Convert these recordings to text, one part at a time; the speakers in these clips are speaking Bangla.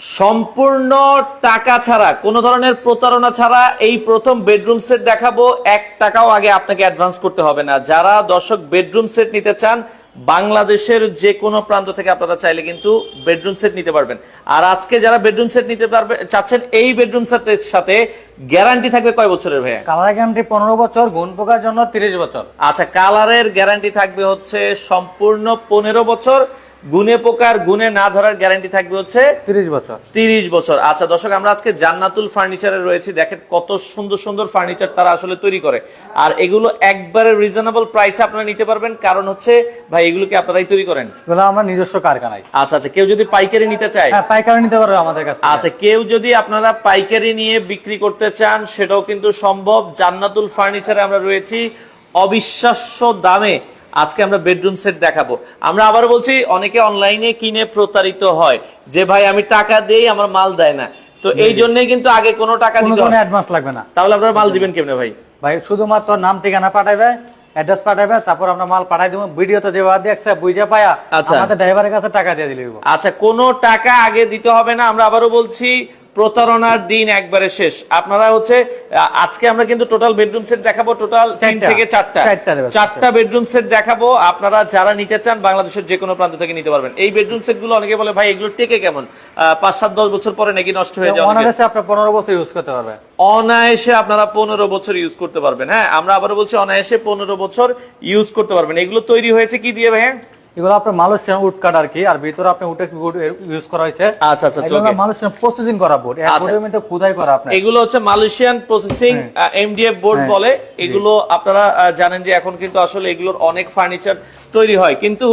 সম্পূর্ণ টাকা ছাড়া কোনো ধরনের প্রতারণা ছাড়া এই প্রথম বেডরুম সেট দেখাবো। এক টাকাও আগে আপনাকে অ্যাডভান্স করতে হবে না। যারা দর্শক বেডরুম সেট নিতে চান বাংলাদেশের যে কোনো প্রান্ত থেকে আপনারা চাইলে কিন্তু বেডরুম সেট নিতে পারবেন। আর আজকে যারা বেডরুম সেট নিতে পারবে চাচ্ছেন এই বেডরুম সেটের সাথে গ্যারান্টি থাকবে কয় বছরের ভাইয়া? কালার গ্যারান্টি পনেরো বছর গুণ পোকার জন্য তিরিশ বছর। আচ্ছা কালারের গ্যারান্টি থাকবে হচ্ছে সম্পূর্ণ পনেরো বছর। গুনে পোকার গুনে না ধরার গ্যারান্টি থাকবে হচ্ছে তিরিশ বছর। তিরিশ বছর। আচ্ছা দর্শক আমরা আজকে জান্নাতুল ফার্নিচারে রয়েছি। দেখেন কত সুন্দর সুন্দর ফার্নিচার তারা আসলে তৈরি করে। আর এগুলো একবারে রিজনেবল প্রাইসে আপনারা নিতে পারবেন। কারণ হচ্ছে ভাই এগুলোকে আপনারাই তৈরি করেন। এগুলো আমার নিজস্ব কারখানায়। আচ্ছা আচ্ছা কেউ যদি পাইকারি নিতে চায়? হ্যাঁ পাইকারি নিতে পারবে আমাদের কাছে আচ্ছা কেউ যদি আপনারা পাইকারি নিয়ে বিক্রি করতে চান সেটাও কিন্তু সম্ভব। জান্নাতুল ফার্নিচারে আমরা রয়েছি। অবিশ্বাস্য দামে আজকে আমরা বেডরুম সেট দেখাবো। আমরা আবার বলছি অনেকে অনলাইনে কিনে প্রতারিত হয়। যে ভাই আমি টাকা দেই আমার মাল দেয় না। তো এই জন্যই কিন্তু আগে কোনো টাকা দিতে হয় অ্যাডভান্স লাগবে না। তাহলে আপনারা মাল দিবেন কেমনে ভাই? ভাই শুধুমাত্র নাম ঠিকানা পাঠাবে অ্যাড্রেস পাঠাবে তারপর আমরা মাল পাঠাই দেবো। ভিডিওতে যেভাবে দেখছে বুঝে পায়া আচ্ছা। আমাদের ড্রাইভারের কাছে টাকা দিয়ে দিলে আচ্ছা কোনো টাকা আগে দিতে হবে না। আমরা আবারও বলছি প্রতারণার দিন একবারে শেষ। আপনারা হচ্ছে আজকে আমরা কিন্তু টোটাল বেডরুম সেট দেখাবো টোটাল তিন থেকে চারটা। চারটা বেডরুম সেট দেখাবো। আপনারা যারা নিতে চান বাংলাদেশের যে কোনো প্রান্ত থেকে নিতে পারবেন। এই বেডরুম সেটগুলো অনেকে বলে ভাই এগুলো টেকে কেমন? পাঁচ সাত দশ বছর পরে নাকি নষ্ট হয়ে যাবে। অনায়াসে আপনার পনেরো বছর ইউজ করতে পারবেন অনায়াসে আপনারা পনেরো বছর ইউজ করতে পারবেন। হ্যাঁ আমরা আবারও বলছি অনায়াসে পনেরো বছর ইউজ করতে পারবেন। এগুলো তৈরি হয়েছে কি দিয়ে ভাইয়া? এগুলো আপনার মালয়েশিয়ান উড কাট আর কি আর ভিতরে আপনি ইউজ করা হয়েছে আচ্ছা আচ্ছা এগুলো okay. মালয়েশিয়ান প্রসেসিং করা বোর্ড আচ্ছা। মধ্যে খুদাই করা আপনার এগুলো হচ্ছে মালয়েশিয়ান প্রসেসিং এমডিএফ বোর্ড। বলে এগুলো আপনারা জানেন যে এখন কিন্তু আসলে এগুলোর অনেক ফার্নিচার তৈরি হয় কিন্তু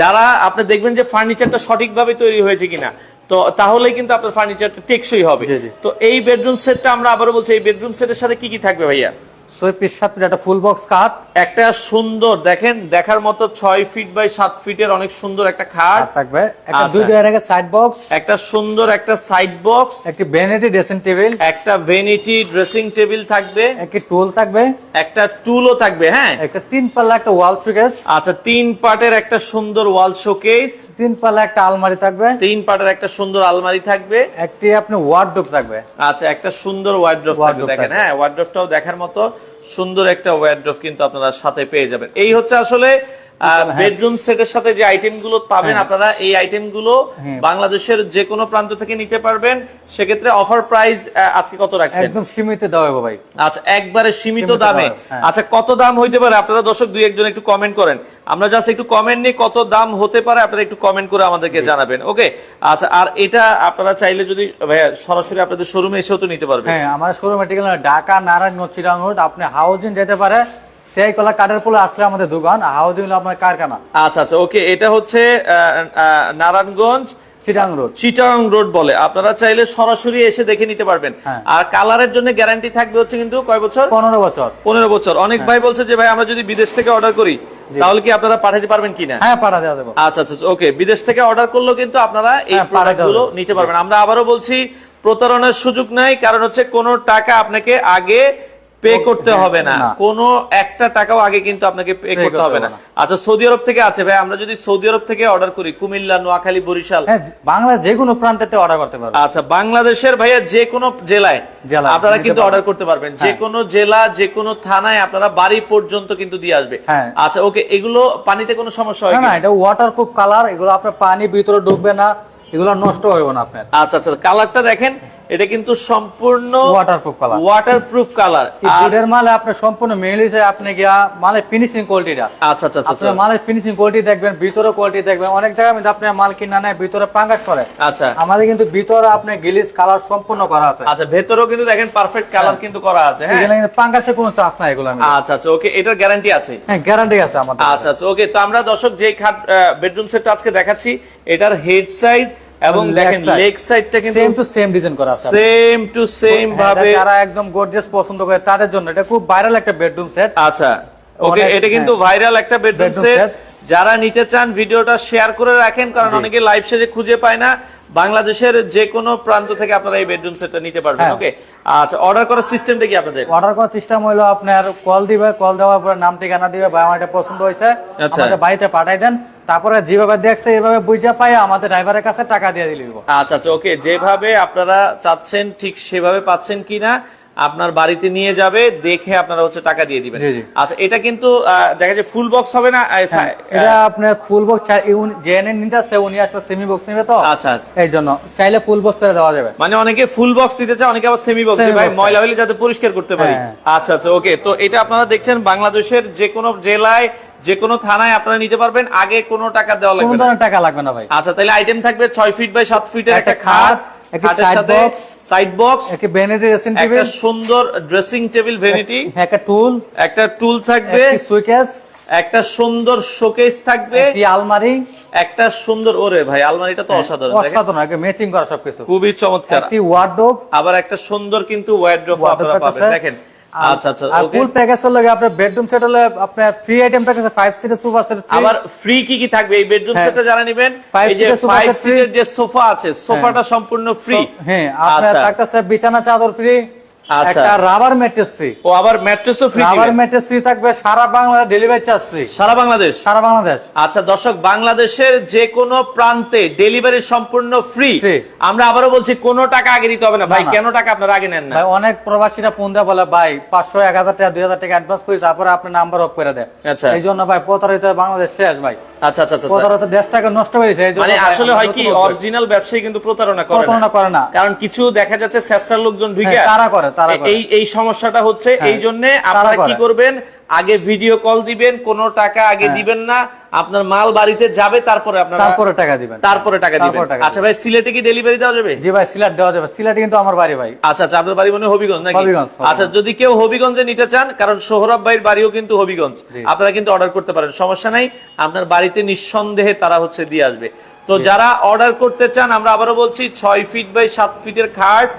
যারা আপনি দেখবেন যে ফার্নিচারটা সঠিকভাবে তৈরি হয়েছে কিনা তো তাহলে কিন্তু আপনার ফার্নিচারটা টেকসই হবে। তো এই বেডরুম সেটটা আমরা আবারও বলছি এই বেডরুম সেটের সাথে কি কি থাকবে ভাইয়া ছয় পিস সাত পিস একটা ফুল বক্স কাট একটা সুন্দর দেখেন দেখার মতো ছয় ফিট বাই সাত ফিটের অনেক সুন্দর একটা খাট থাকবে একটা। দুই জায়গায় সাইড বক্স একটা সুন্দর একটা সাইড বক্স একটি ভ্যানিটি ড্রেসিং টেবিল একটা ভেনিটি ড্রেসিং টেবিল থাকবে। একটি টুল থাকবে। একটা টুলও থাকবে হ্যাঁ? একটা তিন পাল্লা একটা ওয়াল শোকেস আচ্ছা তিন পার্টের একটা সুন্দর ওয়াল শোকেস তিন পাল্লা একটা আলমারি থাকবে। তিন পার্টের একটা সুন্দর আলমারি থাকবে। একটি আপনি ওয়ার্ডরোব থাকবে। আচ্ছা একটা সুন্দর থাকবে Wardrobe দেখেন। হ্যাঁ ওয়ার্ড্রোফটাও দেখার মতো। সুন্দর একটা ওয়ার্ড্রফ কিন্তু আপনারা সাথে পেয়ে যাবেন এই হচ্ছে আসলে। বেডরুম সেটের সাথে যে আইটেমগুলো পাবেন আপনারা এই আইটেমগুলো হ্যাঁ। বাংলাদেশের যে কোনো প্রান্ত থেকে নিতে পারবেন। সেক্ষেত্রে অফার প্রাইস আজকে কত রাখছেন? একদম সীমিত হবে ভাই। আচ্ছা একবারে সীমিত দামে। দামে, হ্যাঁ। আচ্ছা কত দাম হইতে পারে? আপনারা দর্শক দুই একজন একটু কমেন্ট করেন। আমরা জাস্ট একটু কমেন্ট নিয়ে কত দাম হতে পারে আপনারা একটু কমেন্ট করে আমাদেরকে জানাবেন ওকে আচ্ছা আর এটা আপনারা চাইলে যদি ভাইয়া সরাসরি আপনাদের শোরুমে এসেও তো নিতে পারবেন। হ্যাঁ আমার শোরুমে ঠিকানা ঢাকা নারায়ণগঞ্জ চিরাং রোড আপনি হাউজিং যেতে পারে সেই কলা কাঠের পোলে আসলে আমাদের দোকান হাউজিং হলো আপনার কারখানা। আচ্ছা আচ্ছা ওকে এটা হচ্ছে নারায়ণগঞ্জ চিরাং রোড। চিটাং রোড বলে। আপনারা চাইলে সরাসরি এসে দেখে নিতে পারবেন। হ্যাঁ। আর কালারের জন্য গ্যারান্টি থাকবে হচ্ছে কিন্তু কয় বছর? পনেরো বছর। পনেরো বছর। অনেক হ্যাঁ। ভাই বলছে যে ভাই আমরা যদি বিদেশ থেকে অর্ডার করি তাহলে কি আপনারা পাঠাতে পারবেন কিনা? হ্যাঁ পাঠা দেওয়া দেবো আচ্ছা আচ্ছা ওকে বিদেশ থেকে অর্ডার করলেও কিন্তু আপনারা এই হ্যাঁ, প্রোডাক্টগুলো পাঠাতে হবে। নিতে পারবেন। আমরা আবারও বলছি প্রতারণার সুযোগ নাই কারণ হচ্ছে কোনো টাকা আপনাকে আগে পে করতে হবে না। কোনো একটা টাকাও আগে কিন্তু আপনাকে পে করতে হবে না। আচ্ছা সৌদি আরব থেকে আছে ভাই আমরা যদি সৌদি আরব থেকে অর্ডার করি কুমিল্লা নোয়াখালী বরিশাল। হ্যাঁ বাংলা যে কোনো প্রান্তে অর্ডার করতে পারবে। আচ্ছা বাংলাদেশের ভাইয়া যে কোনো জেলায় আপনারা কিন্তু অর্ডার করতে পারবেন। যে হ্যাঁ। কোনো জেলা যে কোনো থানায় আপনারা বাড়ি পর্যন্ত কিন্তু দিয়ে আসবে। হ্যাঁ। আচ্ছা ওকে এগুলো পানিতে কোনো সমস্যা হয় না না এটা ওয়াটার প্রুফ কালার এগুলো আপনার পানি ভিতরে ঢুকবে না এগুলো নষ্ট হবে না আপনার। আচ্ছা আচ্ছা কালারটা দেখেন। এটা কিন্তু সম্পূর্ণ waterproof colour water proof colour বুটের মালে আপনার সম্পূর্ণ মেল হিসেবে আপনি গিয়া মালের ফিনিশিং কোয়ালিটিটা আচ্ছা আচ্ছা আচ্ছা আপনার মালের ফিনিশিং কোয়ালিটি দেখবেন ভিতরে কোয়ালিটি দেখবেন। অনেক জায়গায় মধ্যে আপনার মাল কিনা নেয় ভিতরে পাঙ্গাস করে আচ্ছা। আমাদের কিন্তু ভিতরে আপনার গিলিস কালার সম্পূর্ণ করা আছে। আচ্ছা ভেতরেও কিন্তু দেখেন পারফেক্ট কালার কিন্তু করা আছে হ্যাঁ? কিন্তু পাঙ্গাসে কোনো চান্স নাই এগুলো আচ্ছা আচ্ছা ওকে এটার গ্যারান্টি আছে? হ্যাঁ গ্যারান্টি আছে আমাদের। আচ্ছা আচ্ছা ওকে তো আমরা দর্শক যে খাট বেডরুম সেটটা আজকে দেখাচ্ছি এটার হেড সাইড এবং দেখেন লেগ সাইডটা কিন্তু সেম টু সেম ডিজাইন করা আছে। সেম টু সেম ভাবে যারা একদম গর্জিয়াস পছন্দ করে তাদের জন্য এটা খুব ভাইরাল একটা বেডরুম সেট আচ্ছা। ওকে এটা কিন্তু হ্যাঁ। ভাইরাল একটা বেডরুম সেট যারা নিতে চান ভিডিওটা শেয়ার করে রাখেন কারণ অনেকে লাইভ শেষে খুঁজে পায় না। বাংলাদেশের যে কোনো প্রান্ত থেকে আপনারা এই বেডরুম সেটটা নিতে পারবেন হ্যাঁ। ওকে আচ্ছা অর্ডার করার সিস্টেমটা কি আপনাদের? অর্ডার করার সিস্টেম হলো আপনার কল দিবে কল দেওয়ার পরে নাম ঠিকানা দিবে ভাই আমার এটা পছন্দ হয়েছে আচ্ছা। আমাদের বাড়িতে পাঠাই দেন তারপরে যেভাবে দেখছে এইভাবে বুঝে পাই আমাদের ড্রাইভারের কাছে টাকা দিয়ে দিলে আচ্ছা আচ্ছা ওকে যেভাবে আপনারা চাচ্ছেন ঠিক সেভাবে পাচ্ছেন কিনা আপনার বাড়িতে নিয়ে যাবে দেখে আপনারা হচ্ছে টাকা দিয়ে দিবেন। আচ্ছা এটা কিন্তু দেখা যায় ফুল বক্স হবে না? হ্যাঁ, এটা আপনার ফুল বক্স জেনে নিতে আসছে উনি আসলে সেমি বক্স নিবে তো? আচ্ছা। এই জন্য চাইলে ফুল বক্স করে দেওয়া যাবে। মানে অনেকে ফুল বক্স দিতে চায় অনেকে আবার সেমি বক্স ভাই ময়লা হলে যাতে পরিষ্কার করতে পারি। হ্যাঁ। আচ্ছা আচ্ছা ওকে তো এটা আপনারা দেখছেন বাংলাদেশের যে কোনো জেলায় যে কোনো থানায় আপনারা নিতে পারবেন। আগে কোনো টাকা দেওয়া লাগবে না। টাকা লাগবে না ভাই। আচ্ছা তাহলে আইটেম থাকবে ছয় ফিট বাই সাত ফিটের একটা খাট, একটা side box, সাইড বক্স একটি বেনেটি ড্রেসিং টেবিল একটা সুন্দর ড্রেসিং টেবিল ভ্যানিটি একটা টুল একটা টুল থাকবে সুইকেস একটা সুন্দর শোকেস থাকবে আলমারি। একটা সুন্দর ওরে ভাই আলমারিটা তো অসাধারণ দেখেন। অসাধারণ একটা ম্যাচিং করা সবকিছু। খুবই চমৎকার। একটি ওয়ার্ডরোব আবার একটা সুন্দর কিন্তু ওয়ার্ড্রোপ আপনারা পাবেন দেখেন। আচ্ছা আচ্ছা আর ফুল প্যাকেজ হলো আপনার বেডরুম সেট হলে আপনার ফ্রি আইটেম প্যাকেজ ফাইভ সিটের সোফা সেট আবার ফ্রি কি কি থাকবে এই বেডরুম হ্যাঁ। সেটটা যারা নেবেন Five এই যে সোফা আছে সোফাটা সম্পূর্ণ ফ্রি হ্যাঁ আপনার আচ্ছা থাকতেছে বিছানা চাদর ফ্রি। একটা রাবার ম্যাট্রেস ফ্রি ও আবার ম্যাট্রেসও ফ্রি রাবার ম্যাট্রেস ফ্রি থাকবে সারা বাংলা ডেলিভারি চার্জ ফ্রি সারা বাংলাদেশ? সারা বাংলাদেশ। আচ্ছা দর্শক বাংলাদেশের যে কোনো প্রান্তে ডেলিভারি সম্পূর্ণ ফ্রি আমরা আবারও বলছি কোনো টাকা আগে দিতে হবে না। ভাই। কেন টাকা আপনারা আগে নেন না? ভাই অনেক প্রবাসীরা ফোন দেয় বলে ভাই পাঁচশো এক হাজার টাকা দুই হাজার টাকা অ্যাডভান্স করি তারপরে আপনি নাম্বার অফ করে দেয় আচ্ছা। এই জন্য ভাই প্রতারিত বাংলাদেশ শেষ ভাই। আচ্ছা আচ্ছা আচ্ছা আচ্ছা। প্রতারিত নষ্ট মানে আসলে হয় কি অরিজিনাল ব্যবসায়ী কিন্তু প্রতারণা করে প্রতারণা না করে না। কারণ কিছু দেখা যাচ্ছে লোকজন ঢুকে হ্যাঁ, তারা করে। এই এই সমস্যাটা হচ্ছে হ্যাঁ, এই জন্য আপনারা কি করবেন? আগে ভিডিও কল দিবেন কোনো টাকা আগে হ্যাঁ। দিবেন না আপনার মাল বাড়িতে যাবে তারপরে আপনারা তারপরে টাকা দিবেন। তারপরে টাকা দিবেন। আচ্ছা ভাই সিলেটে কি ডেলিভারি দেওয়া যাবে? জি ভাই সিলেট দেওয়া যাবে। সিলেট কিন্তু আমার বাড়ি ভাই। আচ্ছা আচ্ছা আপনার বাড়ি মনে হবিগঞ্জ নাকি? হবিগঞ্জ। আচ্ছা যদি কেউ হবিগঞ্জে নিতে চান কারণ সোহরাব ভাইয়ের বাড়িও কিন্তু হবিগঞ্জ আপনারা কিন্তু অর্ডার করতে পারেন সমস্যা নাই। আপনার বাড়িতে নিঃসন্দেহে তারা হচ্ছে দিয়ে আসবে। তো যারা অর্ডার করতে চান আমরা আবারও বলছি ছয় ফিট বাই সাত ফিটের খাট।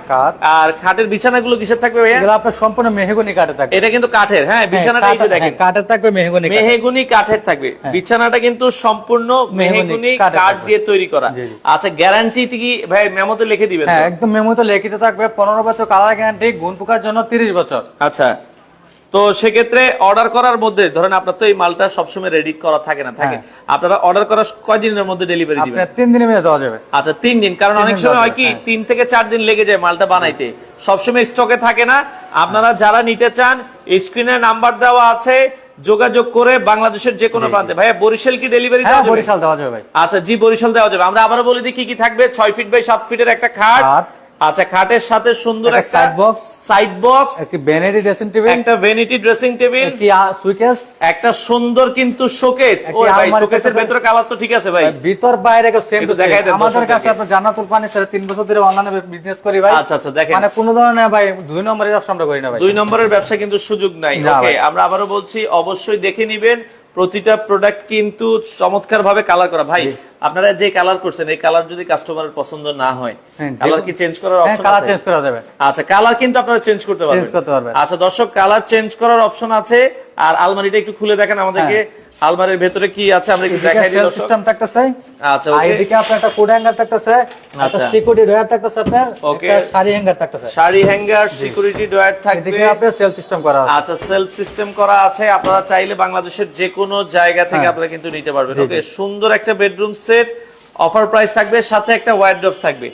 আর খাটের বিছানাগুলো কিসের থাকবে ভাইয়া? আপনার সম্পূর্ণ মেহগুনি কাঠে থাকবে। এটা কিন্তু কাঠের হ্যাঁ বিছানাটা এই যে হ্যাঁ, দেখেন। কাঠের- কাঠের থাকবে মেহগুনি। মেহেগুনি কাঠের থাকবে। বিছানাটা কিন্তু সম্পূর্ণ মেহগনি কাঠ দিয়ে তৈরি করা। আচ্ছা গ্যারান্টি কি ভাই মেমোতে লিখে দিবেন? হ্যাঁ একদম মেমোতে লেখিত থাকবে। পনেরো বছর কালার গ্যারান্টি গুণ পোকার জন্য তিরিশ বছর। আচ্ছা। তো সেক্ষেত্রে অর্ডার করার মধ্যে ধরেন আপনার তো এই মালটা সবসময় রেডি করা থাকে না থাকে। হ্যাঁ। আপনারা অর্ডার করার কয়দিনের মধ্যে ডেলিভারি দিবেন? আপনার তিন দিনের মধ্যে দেওয়া যাবে। আচ্ছা তিন দিন। কারণ অনেক সময় হয় কি হ্যাঁ। তিন থেকে চার দিন লেগে যায় মালটা বানাইতে। সবসময় স্টকে থাকে না। আপনারা যারা নিতে চান স্ক্রিনে নাম্বার দেওয়া আছে যোগাযোগ করে বাংলাদেশের যে কোনো প্রান্তে। ভাইয়া বরিশাল কি ডেলিভারি হ্যাঁ দেওয়া যাবে? বরিশাল দেওয়া যাবে ভাই। আচ্ছা জি বরিশাল দেওয়া যাবে। আমরা আবারও বলে দিই কি কি থাকবে? ছয় ফিট বাই সাত ফিটের একটা খাট। আচ্ছা খাটের সাথে সুন্দর একটা সাইড বক্স একটি বেনেডি ড্রেসিং টেবিল একটা ভ্যানিটি ড্রেসিং টেবিল সুইকেস একটা সুন্দর কিন্তু শোকেস ভাই শোকেসের। ভেতরে কালার তো ঠিক আছে ভাই। ভিতর বাইরে সেম একটু দেখাই দেন আমাদের কাছে আপনার জান্নাতুল পানি তিন বছর ধরে অনলাইনে বিজনেস করি ভাই। আচ্ছা আচ্ছা দেখেন। মানে কোনো ধরনের ভাই দুই নম্বরের ব্যবসা আমরা করি না ভাই। দুই নম্বরের ব্যবসা কিন্তু সুযোগ নাই। ওকে। আমরা আবারও বলছি অবশ্যই দেখে নিবেন। প্রতিটা প্রোডাক্ট কিন্তু চমৎকার ভাবে কালার করা। ভাই আপনারা যে কালার করছেন এই কালার যদি কাস্টমারের পছন্দ না হয় হ্যাঁ, কালার কি চেঞ্জ করার হ্যাঁ অপশন কালার চেঞ্জ করা যাবে। আচ্ছা কালার কিন্তু আপনারা চেঞ্জ করতে পারবেন। চেঞ্জ করতে পারবেন। আচ্ছা দর্শক কালার চেঞ্জ করার অপশন আছে। আর আলমারিটা একটু খুলে দেখেন আমাদেরকে। আলমারির ভেতরে কি আছে আমরা একটু দেখাই দিই দর্শক। সিস্টেম থাকতেছে। আচ্ছা ওকে এদিকে আপনার একটা কোড হ্যাঙ্গার থাকতেছে একটা আচ্ছা। সিকিউরিটি ড্রয়ার থাকতেছে আপনার. একটা শাড়ি হ্যাঙ্গার থাকতেছে। শাড়ি হ্যাঙ্গার সিকিউরিটি ডয়ার থাকবে। এদিকে আপনার সেল সিস্টেম করা আছে। আচ্ছা সেলফ সিস্টেম করা আছে। আপনারা চাইলে বাংলাদেশের যে কোনো জায়গা থেকে হ্যাঁ। আপনারা কিন্তু নিতে পারবেন। ওকে সুন্দর একটা বেডরুম সেট অফার প্রাইস থাকবে সাথে একটা ওয়ার্ড্রোব থাকবে।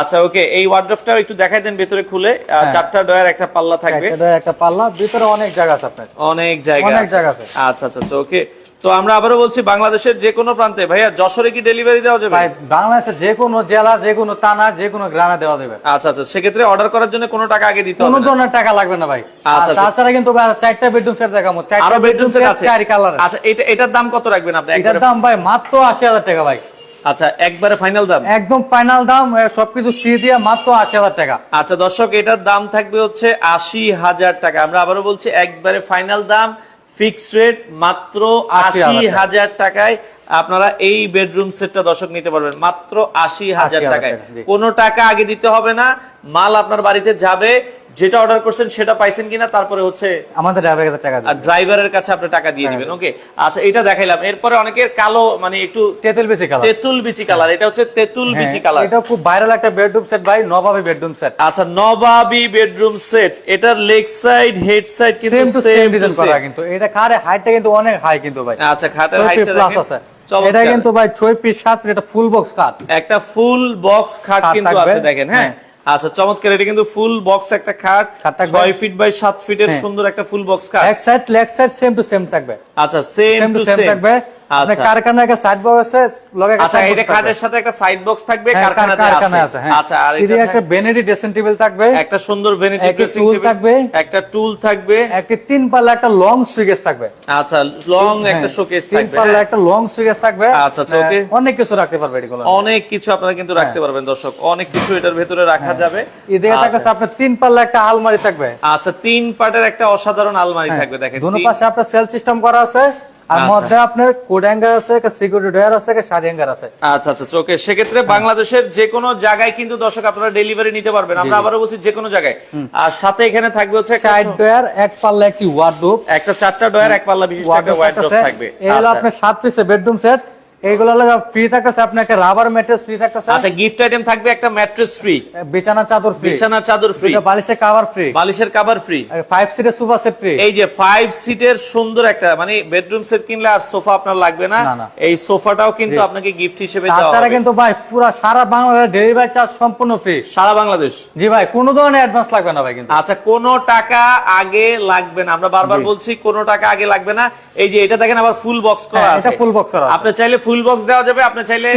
আচ্ছা ওকে এই ওয়ার্ড্রোবটাও একটু দেখাই দেন ভেতরে খুলে। চারটা ডয়ার একটা পাল্লা থাকবে। একটা পাল্লা ভিতরে অনেক জায়গা আছে আপনার। অনেক জায়গা অনেক জায়গা আছে। আচ্ছা আচ্ছা আচ্ছা ওকে তো আমরা আবারও বলছি বাংলাদেশের যে কোনো প্রান্তে। ভাইয়া যশোরে কি ডেলিভারি দেওয়া যাবে? ভাই বাংলাদেশের যে কোনো জেলা যে কোনো থানা যে কোনো গ্রামে দেওয়া যাবে। আচ্ছা আচ্ছা সেক্ষেত্রে অর্ডার করার জন্য কোনো টাকা আগে দিতে হবে না। ধরনের টাকা লাগবে না ভাই। আচ্ছা, আচ্ছা। তাছাড়া কিন্তু চারটা বেডরুম সেট দেখাবো। চারটা আরও বেডরুম সেট আছে। চারি কালার আচ্ছা এটা এটার দাম কত রাখবেন আপনি? এটার দাম ভাই মাত্র আশি হাজার টাকা ভাই। আচ্ছা একবারে ফাইনাল দাম? একদম ফাইনাল দাম সবকিছু ফ্রি দিয়ে মাত্র আশি হাজার টাকা। আচ্ছা দর্শক এটার দাম থাকবে হচ্ছে আশি হাজার টাকা। আমরা আবারও বলছি একবারে ফাইনাল দাম। ফিক্স রেট মাত্র আশি 80,000 হাজার টাকায় আপনারা এই বেডরুম সেটটা দর্শক নিতে পারবেন। মাত্র আশি হাজার 80,000 টাকায়। কোনো টাকা আগে দিতে হবে না। মাল আপনার বাড়িতে যাবে। যেটা অর্ডার করছেন সেটা পাইছেন কিনা তারপরে হচ্ছে আমাদের ড্রাইভারের কাছে টাকা আর ড্রাইভারের কাছে আপনি টাকা দিয়ে হ্যাঁ। দিবেন ওকে আচ্ছা এটা দেখাইলাম। এরপরে অনেকের কালো মানে একটু তেতুল বেশি কালার তেঁতুল বিচি কালার এটা হচ্ছে তেঁতুল বিচি কালার এটা খুব ভাইরাল একটা বেডরুম সেট ভাই নবাবী বেডরুম সেট আচ্ছা নবাবি বেডরুম সেট এটার লেগ সাইড হেড সাইড কিন্তু সেম ডিজাইন করা কিন্তু। এটা খাটে হাইটটা কিন্তু অনেক হাই কিন্তু ভাই। আচ্ছা খাটের হাইটটা দেখেন। আছে। এটা কিন্তু ভাই ছয় পিস সাত feet, এটা ফুল বক্স কাট একটা ফুল বক্স খাট খাট কিন্তু আছে দেখেন হ্যাঁ। আচ্ছা চমৎকার এটা কিন্তু ফুল বক্স একটা খাট খাট থাকবে। ছয় ফিট বাই সাত ফিটের হ্যাঁ। সুন্দর একটা ফুল বক্স খাট এক side leg side same to same থাকবে আচ্ছা সেম টু সেম থাকবে আচ্ছা। কারখানায় একটা সাইড বক্স আছে লগে আচ্ছা এটা খাটের সাথে একটা সাইড বক্স থাকবে হ্যাঁ, কারখানাতে আছে। আছে হ্যাঁ। আচ্ছা আর এটা একটা বেনেডি ড্রেসিং টেবিল থাকবে একটা সুন্দর ভেনিটি ড্রেসিং টেবিল থাকবে। একটা টুল থাকবে। একটা তিন পাল্লা একটা লং সুইগেস থাকবে। আচ্ছা লং একটা হ্যাঁ, শোকেস তিন পাল্লা। একটা লং থাকবে। আচ্ছা, আচ্ছা, অনেক কিছু রাখতে পারবে এগুলো অনেক কিছু আপনারা কিন্তু রাখতে পারবেন দর্শক। অনেক কিছু এটার ভেতরে রাখা যাবে। এদিকে আচ্ছা। আপনার তিন পাল্লা একটা আলমারি থাকবে। আচ্ছা তিন পার্টের একটা অসাধারণ আলমারি থাকবে দেখেন। দুনো পাশে আপনার সেল সিস্টেম করা আছে। আর আচ্ছা। মধ্যে আপনার কোড হ্যাঙ্গার আছে সিকিউরিটি ডয়ার আছে শাড়ি হ্যাঙ্গার আছে। আচ্ছা আচ্ছা চোখে সেক্ষেত্রে বাংলাদেশের যে কোনো জায়গায় কিন্তু দর্শক আপনারা ডেলিভারি নিতে পারবেন। আমরা আবারও বলছি যে কোনো জায়গায় আর সাথে এখানে থাকবে হচ্ছে একটা চার ডয়ার এক পাল্লা একটি ওয়ার্ডরোব একটা চারটা ডয়ার এক পাল্লা বিশিষ্ট একটা ওয়ার্ড্রপ থাকবে। এই হলো আচ্ছা। আপনার সাত পিসের বেডরুম সেট এইগুলো হলো ফ্রি থাকতেছে আপনার একটা রাবার ম্যাট্রেস ফ্রি থাকতেছে। আচ্ছা গিফট আইটেম থাকবে একটা ম্যাট্রেস ফ্রি বিছানা চাদর ফ্রি বিছানা চাদর ফ্রি বালিশের কাভার ফ্রি বালিশের কভার ফ্রি ফাইভ সিটের সুপার সেট ফ্রি এই যে ফাইভ সিটের সুন্দর একটা মানে বেডরুম সেট কিনলে আর সোফা আপনার লাগবে না। না, না। এই সোফাটাও কিন্তু আপনাকে গিফট হিসেবে দেওয়া তাছাড়া হবে। কিন্তু ভাই পুরো সারা বাংলাদেশ ডেলিভারি চার্জ সম্পূর্ণ ফ্রি সারা বাংলাদেশ। জি ভাই কোনো ধরনের অ্যাডভান্স লাগবে না ভাই কিন্তু। আচ্ছা কোনো টাকা আগে লাগবে না। আমরা বারবার বলছি কোনো টাকা আগে লাগবে না। এই যে এটা দেখেন আবার ফুল বক্স করা হ্যাঁ, আছে। এটা full box করা আপনি চাইলে ফুল বক্স দেওয়া যাবে আপনি চাইলে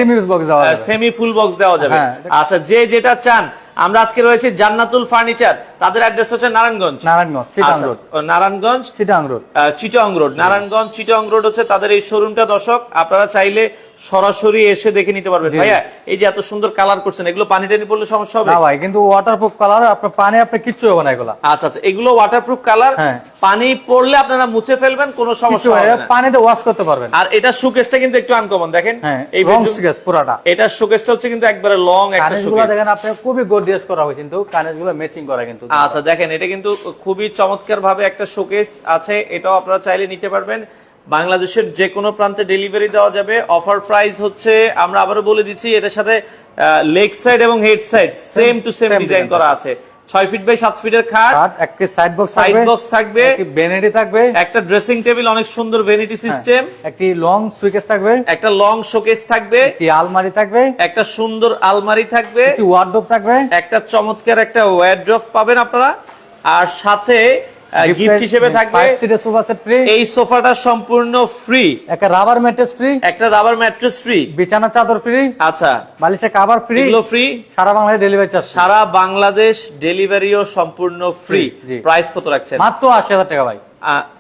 দেওয়া যাবে। সেমি ফুল বক্স দেওয়া যাবে হ্যাঁ, আচ্ছা যে যেটা চান আমরা আজকে রয়েছে জান্নাতুল ফার্নিচার। তাদের অ্যাড্রেস হচ্ছে নারায়ণগঞ্জ। নারায়ণগঞ্জ চিটাং আচ্ছা, road. Narayanganj? Chittagong road. Chittagong road. Narayanganj Chittagong road হচ্ছে তাদের এই শোরুমটা দর্শক আপনারা চাইলে সরাসরি এসে দেখে নিতে পারবেন। ভাইয়া এই যে এত সুন্দর কালার করছেন এগুলো পানি টানি পড়লে সমস্যা হবে? না ভাই কিন্তু ওয়াটারপ্রুফ কালার আপনার পানি আপনি কিচ্ছু হবে না এগুলা। আচ্ছা আচ্ছা এগুলো ওয়াটারপ্রুফ কালার হ্যাঁ। পানি পড়লে আপনারা মুছে ফেলবেন কোনো সমস্যা হবে না। পানিতে ওয়াশ করতে পারবেন। আর এটা শোকেসটা কিন্তু একটু আনকমন দেখেন। হ্যাঁ এই bedroom- সিগেস পুরাটা। এটা শোকেসটা হচ্ছে কিন্তু একবারে লং একটা শোকেস দেখেন আপনি খুবই গর্জিয়াস করা হয় কিন্তু কানেরগুলো ম্যাচিং করা কিন্তু। আচ্ছা দেখেন এটা কিন্তু খুবই চমৎকার ভাবে একটা শোকেস আছে এটাও আপনারা চাইলে নিতে পারবেন। বাংলাদেশের যে কোনো প্রান্তে ডেলিভারি দেওয়া যাবে। অফার প্রাইস হচ্ছে আমরা আবারও বলে দিচ্ছি এটার সাথে লেগ সাইড এবং head side same to same design করা। আছে। ছয় ফিট বাই সাত ফিটের খাট। একটি সাইড বক্স সাইড বক্স থাকবে একটি বেনেডি থাকবে। একটা ড্রেসিং টেবিল অনেক সুন্দর ভেনিটি সিস্টেম একটি লং সুইকেস থাকবে। একটা লং শোকেস থাকবে। একটি আলমারি থাকবে। একটা সুন্দর আলমারি থাকবে। একটি ওয়ার্ডরোব থাকবে। একটা চমৎকার একটা ওয়ারড্রপ পাবেন আপনারা। আর সাথে গিফট হিসেবে থাকবে সিটের সোফা সেট ফ্রি এই সোফাটা সম্পূর্ণ ফ্রি একটা রাবার ম্যাট্রেস ফ্রি একটা রাবার ম্যাট্রেস ফ্রি বিছানা চাদর ফ্রি আচ্ছা। বালিশের কাভার ফ্রি এগুলো ফ্রি সারা বাংলাদেশ ডেলিভারি চার্জ সারা বাংলাদেশ ডেলিভারিও সম্পূর্ণ ফ্রি প্রাইস কত রাখছেন? মাত্র আশি হাজার টাকা ভাই।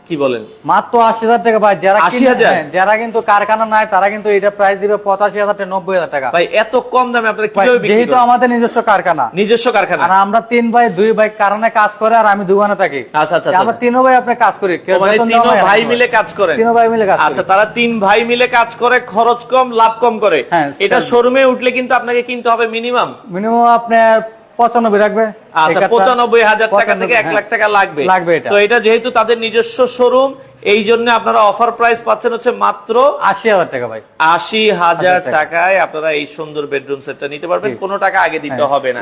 কি বলেন? মাত্র আশি হাজার টাকা ভাই যারা 80,000? কিনে- হ্যাঁ, যারা কিন্তু কারখানা নাই তারা কিন্তু এটা প্রাইস দিবে পঁচাশি হাজার নব্বই হাজার টাকা। ভাই এত কম দামে আপনারা কীভাবে যেহেতু আমাদের নিজস্ব কারখানা নিজস্ব কারখানা। আর আমরা তিন ভাই দুই ভাই কারণে কাজ করে আর আমি দোকানে থাকি। আচ্ছা, আচ্ছা, আমরা তিনও ভাই আপনি কাজ করি মানে তিনো ভাই মিলে কাজ করেন? তিনও ভাই মিলে কাজ আচ্ছা তারা তিন ভাই মিলে কাজ করে খরচ কম লাভ কম করে। হ্যাঁ, এটা শোরুমে উঠলে কিন্তু আপনাকে কিনতে হবে মিনিমাম মিনিমাম আপনার পঁচানব্বই রাখবে আচ্ছা পঁচানব্বই হাজার টাকা থেকে এক হ্যাঁ। লাখ টাকা লাগবে লাগবে এটা। তো এটা যেহেতু তাদের নিজস্ব শোরুম এই জন্য আপনারা অফার প্রাইস পাচ্ছেন হচ্ছে মাত্র আশি হাজার টাকা ভাই আশি হাজার টাকায় আপনারা এই সুন্দর বেডরুম সেটটা নিতে পারবেন। কোনো টাকা আগে দিতে হ্যাঁ। হবে না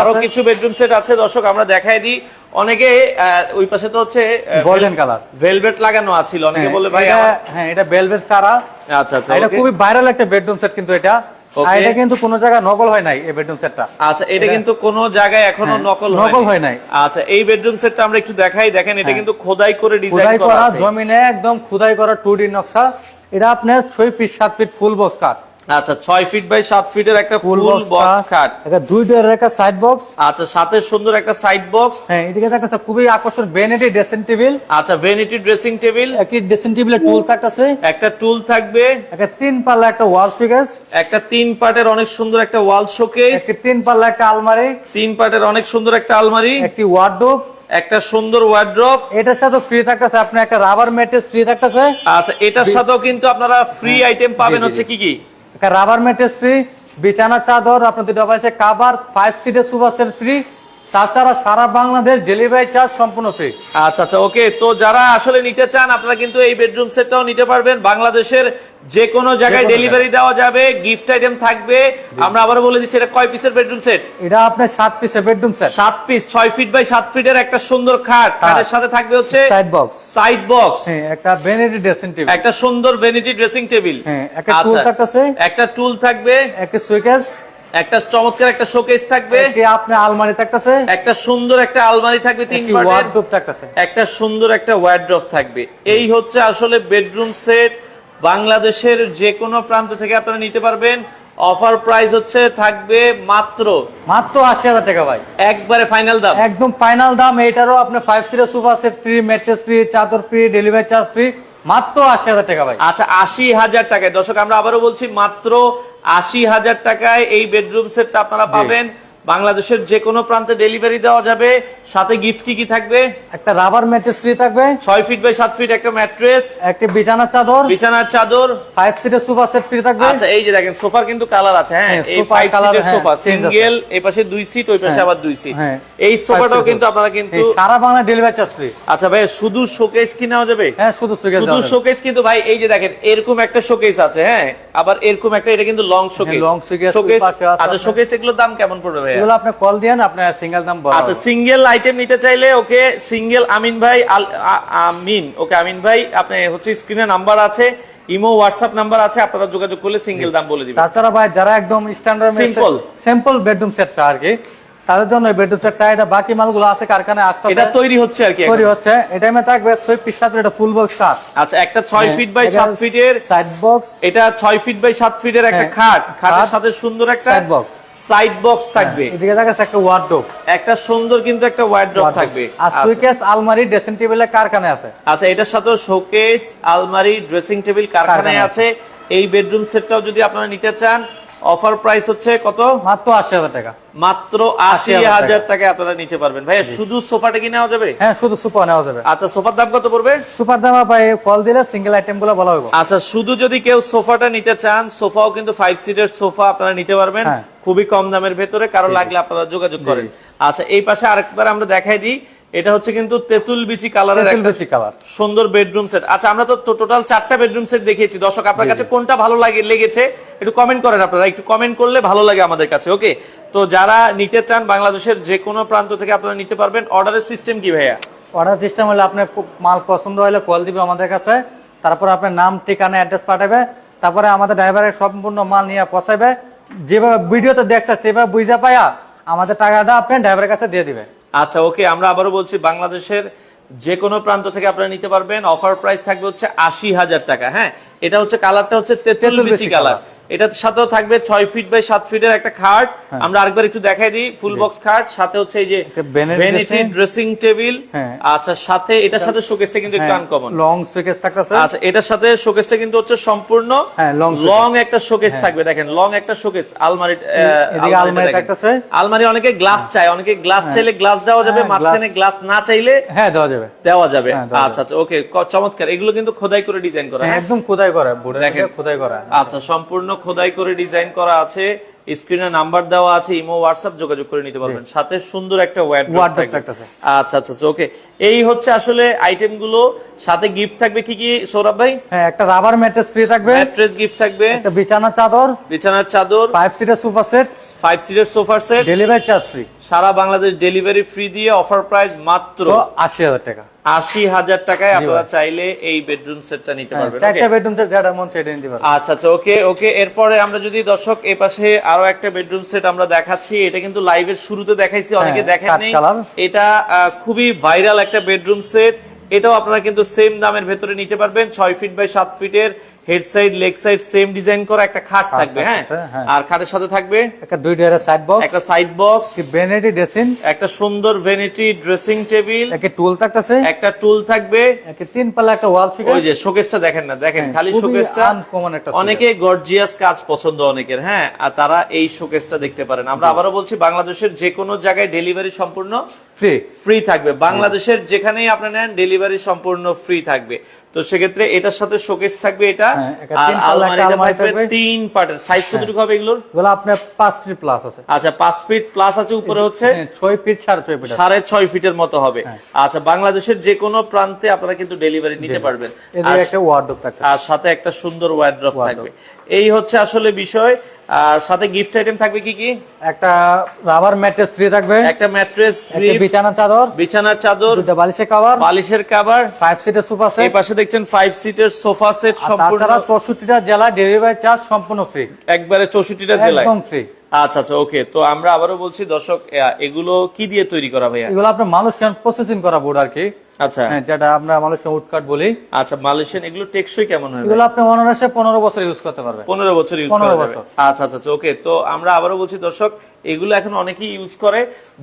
আরও আচ্ছা। কিছু বেডরুম সেট আছে দর্শক আমরা দেখাই দিই অনেকে ওই পাশে তো হচ্ছে Golden color। ভেলভেট লাগানো আছিল অনেকে হ্যাঁ, বলে ভাই হ্যাঁ এটা বেলভেট ছাড়া আচ্ছা আচ্ছা এটা খুবই ভাইরাল একটা বেডরুম সেট কিন্তু এটা আর এটা কিন্তু কোনো জায়গায় নকল হয় নাই এই বেডরুম সেটটা আচ্ছা এটা কিন্তু কোনো জায়গায় এখনও হ্যাঁ, নকল নকল হয় নাই। আচ্ছা এই বেডরুম সেটটা আমরা একটু দেখাই। দেখেন এটা হ্যাঁ। কিন্তু খোদাই করে ডিজাইন খোদাই করা আছে। জমিনে একদম খোদাই করা টুডি নকশা। এটা আপনার ছয় ফিট সাত ফিট ফুল বক্স কাট আচ্ছা ছয় ফিট বাই সাত ফিটের একটা ফুল বক্স খাট এটা দুই ডোরের একটা সাইড বক্স আচ্ছা সাথে সুন্দর একটা সাইড বক্স হ্যাঁ এদিকে থাকতেছে খুবই আকর্ষণ বেনেটি ড্রেসিং টেবিল আচ্ছা ভেনিটি ড্রেসিং টেবিল একটি ড্রেসিং টেবিলের টুল থাকতেছে একটা টুল থাকবে। একটা তিন পাল্লা একটা ওয়াল সুকেস একটা তিন পার্টের অনেক সুন্দর একটা ওয়াল শোকেস একটি তিন পাল্লা একটা আলমারি। তিন পার্টের অনেক সুন্দর একটা আলমারি। একটি ওয়ার্ডরোব একটা সুন্দর ওয়ার্ড্রপ এটার সাথে ফ্রি থাকতেছে আপনার একটা রাবার ম্যাট্রেস ফ্রি থাকতেছে। আচ্ছা এটার সাথেও কিন্তু আপনারা ফ্রি আইটেম পাবেন হচ্ছে কি কি? রাবার ম্যাট্রেস ফ্রি বিছানা চাদর আপনার দুটো আছে কাবার ফাইভ সিটের সুপার সেট ফ্রি তাছাড়া সারা বাংলাদেশ ডেলিভারি চার্জ সম্পূর্ণ ফ্রি আচ্ছা আচ্ছা ওকে তো যারা আসলে নিতে চান আপনারা কিন্তু এই বেডরুম সেটটাও নিতে পারবেন। বাংলাদেশের যে কোনো জায়গায় ডেলিভারি দেওয়া যাবে গিফট আইটেম থাকবে। আমরা আবার বলে দিচ্ছি এটা কয় পিসের বেডরুম সেট এটা আপনার সাত পিসের বেডরুম সেট সাত পিস ছয় ফিট বাই সাত ফিটের একটা সুন্দর খাট। খাটের সাথে থাকবে হচ্ছে সাইড বক্স সাইড বক্স হ্যাঁ একটা ভ্যানিটি ড্রেসিং টেবিল একটা সুন্দর ভ্যানিটি ড্রেসিং টেবিল হ্যাঁ, একটা tool থাকতেছে। একটা টুল থাকবে। একটা সুইকেস একটা চমৎকার একটা শোকেস থাকবে। আপনার আলমারি থাকতেছে। একটা সুন্দর একটা আলমারি থাকবে তিন থাকতেছে। একটা সুন্দর একটা ওয়ার্ড্রপ থাকবে। এই হচ্ছে আসলে বেডরুম সেট বাংলাদেশের যে কোনো প্রান্ত থেকে আপনারা নিতে পারবেন। অফার প্রাইস হচ্ছে থাকবে মাত্র মাত্র আশি হাজার টাকা ভাই। একবারে ফাইনাল দাম। একদম ফাইনাল দাম। এটারও আপনার five seater sofa set free mattress free চাদর ফ্রি ডেলিভারি চার্জ ফ্রি মাত্র আশি হাজার টাকা ভাই। আচ্ছা আশি হাজার টাকায়। দর্শক আমরা আবারও বলছি মাত্র আশি হাজার টাকায় এই বেডরুম সেটটা আপনারা পাবেন। বাংলাদেশের যে কোনো প্রান্তে ডেলিভারি দেওয়া যাবে। সাথে গিফট কি কি থাকবে? একটা রাবার ম্যাট্রেস ফ্রি থাকবে। ছয় ফিট বাই সাত ফিট একটা ম্যাট্রেস একটি বিছানার চাদর। বিছানার চাদর। Five seater sofa set free থাকবে। আচ্ছা এই যে দেখেন সোফার কিন্তু কালার আছে হ্যাঁ? হ্যাঁ, এই ফাইভ সিটের সোফা সিঙ্গেল এই পাশে দুই সিট ওই পাশে হ্যাঁ, আবার দুই সিট হ্যাঁ। এই সোফাটাও কিন্তু আপনারা কিন্তু সারা বাংলা ডেলিভারি চার্জ ফ্রি আচ্ছা ভাই শুধু শোকেস কি নেওয়া যাবে? হ্যাঁ শুধু সুইকেস শুধু শোকেস কিন্তু ভাই এই যে দেখেন এরকম একটা শোকেস আছে হ্যাঁ? আবার এরকম একটা এটা কিন্তু লং শোকেস লং শোকেস আচ্ছা শোকেস এগুলোর দাম কেমন পড়বে এগুলো আপনি কল দেন আপনার সিঙ্গেল দাম বলা আচ্ছা সিঙ্গেল আইটেম নিতে চাইলে ওকে সিঙ্গেল আমিন ভাই আমিন। ওকে আমিন ভাই আপনি হচ্ছে স্ক্রিনে নাম্বার আছে ইমো হোয়াটসঅ্যাপ নাম্বার আছে আপনারা যোগাযোগ করলে সিঙ্গেল দাম বলে দিবেন। তাছাড়া ভাই যারা একদম standard simple simple bedroom set আর কি তাদের জন্য সেটটা এটা বাকি মালগুলো আছে কারখানায় আসতে এটা তৈরি হচ্ছে আর কি তৈরি হচ্ছে। এটা আমি থাকবে ছয় পিস সাথে এটা ফুল বক্স কাঠ আচ্ছা একটা ছয় ফিট বাই সাত ফিটের সাইড বক্স এটা ছয় ফিট বাই সাত ফিটের একটা হ্যাঁ, খাট। খাটের খাট, সাথে সুন্দর একটা side box। সাইড বক্স থাকবে। এদিকে দেখা একটা ওয়ার্ডরোব একটা সুন্দর কিন্তু একটা ওয়ার্ড্রপ থাকবে। আর আচ্ছা। সুইকেস আলমারি ড্রেসিং টেবিলের কারখানায় আছে। আচ্ছা এটার সাথে শোকেস আলমারি ড্রেসিং টেবিল কারখানায় আছে। এই বেডরুম সেটটাও যদি আপনারা নিতে চান অফার প্রাইস হচ্ছে কত? মাত্র আশি হাজার টাকা। মাত্র আশি হাজার টাকা। আপনারা নিতে পারবেন। ভাইয়া শুধু সোফাটা কি নেওয়া যাবে? হ্যাঁ শুধু সুপার নেওয়া যাবে। আচ্ছা সোফার দাম কত পড়বে? সুপার দাম ভাই কল দিলে সিঙ্গেল আইটেমগুলো বলা হবে আচ্ছা শুধু যদি কেউ সোফাটা নিতে চান সোফাও কিন্তু ফাইভ সিটের সোফা আপনারা নিতে পারবেন। হ্যাঁ। খুবই কম দামের ভেতরে কারও লাগলে আপনারা যোগাযোগ করেন। আচ্ছা এই পাশে আরেকবার আমরা দেখাই দিই। এটা হচ্ছে কিন্তু তেঁতুল বিচি কালারের একটা কালার সুন্দর বেডরুম সেট আচ্ছা আমরা তো টোটাল চারটা বেডরুম সেট দেখিয়েছি। দর্শক আপনার কাছে কোনটা ভালো লাগে লেগেছে একটু কমেন্ট করেন আপনারা। একটু কমেন্ট করলে ভালো লাগে আমাদের কাছে ওকে তো যারা নিতে চান বাংলাদেশের যে কোনো প্রান্ত থেকে আপনারা নিতে পারবেন। অর্ডারের সিস্টেম কি ভাইয়া? অর্ডার সিস্টেম হলে আপনার খুব মাল পছন্দ হলে কল দিবে আমাদের কাছে তারপর আপনার নাম ঠিকানা অ্যাড্রেস পাঠাবে তারপরে আমাদের ড্রাইভারের সম্পূর্ণ মাল নিয়ে পৌঁছাবে। যেভাবে ভিডিওতে দেখছে সেভাবে বুঝে পাইয়া আমাদের টাকাটা আপনি ড্রাইভারের কাছে দিয়ে দিবে। আচ্ছা ওকে আমরা আবারও বলছি বাংলাদেশের যে কোনো প্রান্ত থেকে আপনারা নিতে পারবেন। অফার প্রাইস থাকবে হচ্ছে আশি হাজার টাকা হ্যাঁ? এটা হচ্ছে কালারটা হচ্ছে তেঁতুল বিচি কালার এটার সাথেও থাকবে ছয় ফিট বাই সাত ফিটের একটা খাট। আমরা আরেকবার একটু দেখাই দিই ফুল বক্স খাট সাথে হচ্ছে এই যে ভ্যানিটি ড্রেসিং টেবিল হ্যাঁ। আচ্ছা সাথে এটার সাথে শোকেসটা কিন্তু একটু আনকমন লং সুইকেস থাকতেছে। আচ্ছা এটার সাথে শোকেসটা কিন্তু হচ্ছে সম্পূর্ণ হ্যাঁ, লং একটা শোকেস থাকবে। দেখেন লং একটা শোকেস আলমারি এদিকে আলমারি। থাকতেছে। আলমারি অনেকে গ্লাস চায় অনেকে গ্লাস চাইলে গ্লাস দেওয়া যাবে হ্যাঁ, মাঝখানে গ্লাস না চাইলে হ্যাঁ দেওয়া যাবে। দেওয়া যাবে। হ্যাঁ, আচ্ছা আচ্ছা ওকে চমৎকার। এগুলো কিন্তু খোদাই করে ডিজাইন করা। হ্যাঁ, হ্যাঁ? একদম খোদাই করা। বোর্ডে দেখেন। খোদাই করা। আচ্ছা সম্পূর্ণ খোদাই করে ডিজাইন করা আছে। স্ক্রিনে নাম্বার দেওয়া আছে ইমো হোয়াটসঅ্যাপ যোগাযোগ করে নিতে পারবেন। সাথে সুন্দর একটা ওয়ার্ড্রপ থাকবে। আচ্ছা আচ্ছা ওকে এই হচ্ছে আসলে আইটেমগুলো। সাথে গিফট থাকবে কি কি সৌরভ ভাই? হ্যাঁ একটা রাবার ম্যাট্রেস ফ্রি থাকবে। ম্যাট্রেস গিফট থাকবে। একটা বিছানা চাদর। বিছানার চাদর। Five seater super set five seater সোফার সেট ডেলিভারি চার্জ ফ্রি সারা বাংলাদেশ ডেলিভারি ফ্রি দিয়ে অফার প্রাইস মাত্র তো আশি হাজার টাকা। আশি হাজার টাকায় আপনারা চাইলে এই বেডরুম সেটটা নিতে হ্যাঁ, পারবেন চারটা বেডরুম সেট যেটা মন সেটা নিতে পারবেন। আচ্ছা আচ্ছা ওকে ওকে এরপরে আমরা যদি দর্শক এই পাশে আরও একটা বেডরুম সেট আমরা দেখাচ্ছি এটা কিন্তু লাইভের শুরুতে দেখাইছি অনেকে হ্যাঁ, দেখেননি এটা আহ, খুবই ভাইরাল একটা বেডরুম সেট এটাও আপনারা কিন্তু সেম দামের ভেতরে নিতে পারবেন ছয় ফিট বাই সাত ফিটের head side leg side same design করা একটা খাট থাকবে হ্যাঁ? হ্যাঁ। আর খাটের সাথে থাকবে একটা দুই ডেয়ারের সাইড বক্স একটা সাইড বক্স বেনেটি ড্রেসিং একটা সুন্দর ভ্যানিটি ড্রেসিং টেবিল একটা টুল থাকতেছে। একটা টুল থাকবে। একটা তিন পাল্লা একটা ওয়াল ওই যে শোকেসটা দেখেন না দেখেন হ্যাঁ, খালি শোকেসটা অনেকে গর্জিয়াস কাজ পছন্দ অনেকের হ্যাঁ? আর তারা এই শোকেসটা দেখতে পারেন। আমরা আবারও বলছি বাংলাদেশের যে কোনো জায়গায় ডেলিভারি সম্পূর্ণ ফ্রি ফ্রি থাকবে। বাংলাদেশের যেখানেই আপনি নেন ডেলিভারি সম্পূর্ণ ফ্রি থাকবে। তো সেক্ষেত্রে এটার সাথে শোকেস থাকবে এটা। হ্যাঁ, আর আলমারিটা থাকবে। হ্যাঁ। তিন পার্টের। সাইজ কতটুকু হবে এগুলোর? এগুলো আপনার পাঁচ ফিট প্লাস আছে। আচ্ছা পাঁচ ফিট প্লাস আছে উপরে হচ্ছে? হ্যাঁ, ছয় ফিট সাড়ে ছয় ফিট আছে। সাড়ে ছয় ফিটের মতো হবে। হ্যাঁ। আচ্ছা বাংলাদেশের যে কোনো প্রান্তে আপনারা কিন্তু ডেলিভারি নিতে পারবেন। আর একটা ওয়ার্ডরোব থাকবে আর সাথে একটা সুন্দর ওয়ার্ড্রপ থাকবে। এই হচ্ছে আসলে বিষয়। আর সাথে গিফট আইটেম থাকবে কি কি? একটা রাবার ম্যাট্রেস ফ্রি থাকবে। একটা ম্যাট্রেস একটা বিছানা চাদর। বিছানার চাদর দুটা বালিশের কভার বালিশের cover five seater sofa set এই পাশে দেখছেন ফাইভ সিটার সোফা সেট সম্পূর্ণ। তাছাড়া চৌষট্টিটা জেলা ডেলিভারি চার্জ সম্পূর্ণ ফ্রি একবারে চৌষট্টিটা জেলা একদম ফ্রি আচ্ছা আচ্ছা ওকে তো আমরা আবারও বলছি দর্শক এগুলো কি দিয়ে তৈরি করা ভাইয়া? এগুলো আপনার মালয়েশিয়ান প্রসেসিং করা বোর্ড আর কি। আচ্ছা। হ্যাঁ, যেটা আমরা মালয়েশিয়ান বলি। আচ্ছা মালয়েশিয়ান এগুলো টেকসই কেমন হবে এগুলো আপনি অনারাসে পনেরো বছর ইউজ করতে পারবেন পনেরো বছর ইউজ করতে পারবেন আচ্ছা আচ্ছা আচ্ছা ওকে তো আমরা আবারও বলছি দর্শক এগুলো এখন অনেকেই ইউজ করে।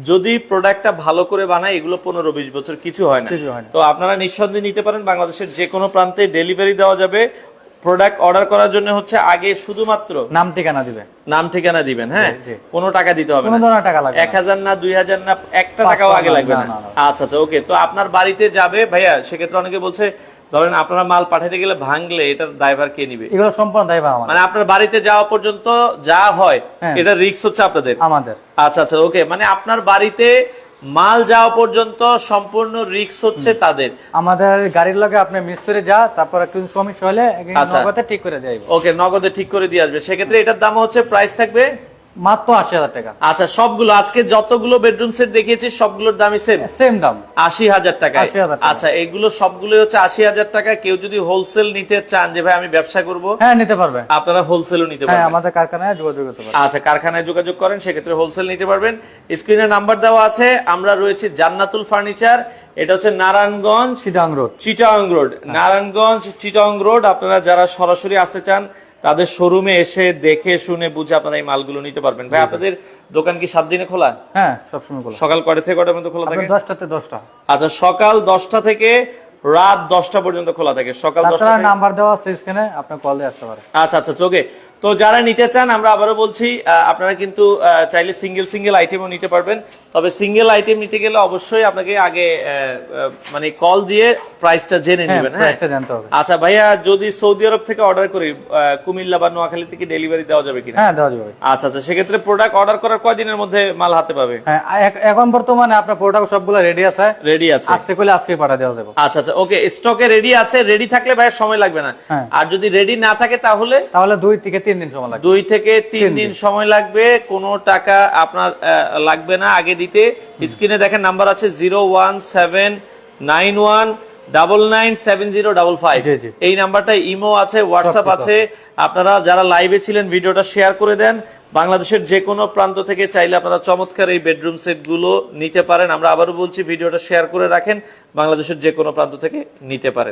যদি প্রোডাক্টটা ভালো করে বানায় এগুলো পনেরো বিশ বছর কিছু হয় কিছু হয় না। তো আপনারা নিঃসন্দেহে নিতে পারেন বাংলাদেশের যে কোনো প্রান্তে ডেলিভারি দেওয়া যাবে। প্রোডাক্ট অর্ডার করার জন্য হচ্ছে আগে শুধুমাত্র নাম ঠিকানা দিবে। নাম ঠিকানা দিবেন হ্যাঁ? কোনো টাকা দিতে হবে না। টাকা লাগবে এক না। হাজার না দুই হাজার না একটা টাকাও আগে লাগবে না। আচ্ছা আচ্ছা ওকে তো আপনার বাড়িতে যাবে ভাইয়া সেক্ষেত্রে অনেকে বলছে ধরেন আপনারা মাল পাঠাতে গেলে ভাঙলে এটার ড্রাইভার কে নিবে? এগুলো সম্পূর্ণ দায়ী আমাদের। মানে আপনার বাড়িতে যাওয়া পর্যন্ত যা হয় হ্যাঁ। এটা রিস্ক হচ্ছে আপনাদের? আমাদের। আচ্ছা আচ্ছা ওকে মানে আপনার বাড়িতে মাল যাওয়া পর্যন্ত সম্পূর্ণ রিক্স হচ্ছে তাদের। আমাদের গাড়ির লগে আপনি মিস্ত্রি যা তারপর একটু সমস্যা হলে আচ্ছা। নগদে ঠিক করে দেয় ওকে নগদে ঠিক করে দিয়ে আসবে। সেক্ষেত্রে এটার দাম হচ্ছে প্রাইস থাকবে মাত্র আশি হাজার টাকা। আচ্ছা সবগুলো আজকে যতগুলো বেডরুম সেট দেখিয়েছি সবগুলোর দামই সেম সেম দাম। আশি হাজার টাকা। আচ্ছা এগুলো সবগুলো হচ্ছে আশি হাজার টাকা কেউ যদি হোলসেল নিতে চান যে ভাই আমি ব্যবসা করব? হ্যাঁ নিতে পারবে। আপনারা হোলসেলও নিতে হ্যাঁ পারবেন। আমাদের কারখানায় যোগাযোগ করতে পারবে। আচ্ছা কারখানায় যোগাযোগ করেন সেক্ষেত্রে হোলসেল নিতে পারবেন। স্ক্রিনে নাম্বার দেওয়া আছে। আমরা রয়েছি জান্নাতুল ফার্নিচার এটা হচ্ছে Narayanganj Chittagong road Chittagong road Narayanganj Chittagong road আপনারা যারা সরাসরি আসতে চান তাদের শোরুমে এসে দেখে শুনে বুঝে আপনারা এই মালগুলো নিতে পারবেন। ভাই আপনাদের দোকান কি সাত দিনে খোলা? হ্যাঁ সবসময় খোলা। সকাল কটা থেকে কয়টা পর্যন্ত খোলা থাকে? দশটা দশটাতে দশটা। আচ্ছা সকাল দশটা থেকে রাত দশটা পর্যন্ত খোলা থাকে। সকাল দশটা নাম্বার দেওয়া আছে স্ক্রিনে আপনি কল দিয়ে আসতে পারেন। আচ্ছা আচ্ছা ওকে। তো যারা নিতে চান আমরা আবারও বলছি আপনারা কিন্তু চাইলে সিঙ্গেল সিঙ্গেল আইটেমও নিতে পারবেন। তবে সিঙ্গেল আইটেম নিতে গেলে অবশ্যই আপনাকে আগে মানে কল দিয়ে প্রাইসটা জেনে হ্যাঁ নেবেন হ্যাঁ? আচ্ছা ভাইয়া যদি সৌদি আরব থেকে অর্ডার করি কুমিল্লা বা নোয়াখালী থেকে ডেলিভারি দেওয়া যাবে কিনা? হ্যাঁ দেওয়া যাবে। আচ্ছা আচ্ছা সেক্ষেত্রে প্রোডাক্ট অর্ডার করার কয়দিনের মধ্যে মাল হাতে পাবে? হ্যাঁ এখন বর্তমানে আপনার প্রোডাক্ট সবগুলো রেডি আছে। রেডি আছে। আজকে করলে আজকে পাঠা দেওয়া যাবে। আচ্ছা আচ্ছা ওকে স্টকে রেডি আছে রেডি থাকলে ভাইয়া সময় লাগবে না। হ্যাঁ। আর যদি রেডি না থাকে তাহলে? তাহলে দুই থেকে তিন দিন সময় লাগবে। দুই থেকে তিন দিন সময় লাগবে কোনো টাকা আপনার লাগবে না আগে দিতে। স্ক্রিনে দেখেন নাম্বার আছে zero one seven nine one double nine seven zero double five. এই নাম্বারটা ইমো আছে হোয়াটসঅ্যাপ আছে। আপনারা যারা লাইভে ছিলেন ভিডিওটা শেয়ার করে দেন। বাংলাদেশের যে কোনো প্রান্ত থেকে চাইলে আপনারা চমৎকার এই বেডরুম সেটগুলো নিতে পারেন। আমরা আবারও বলছি ভিডিওটা শেয়ার করে রাখেন। বাংলাদেশের যে কোনো প্রান্ত থেকে নিতে পারেন।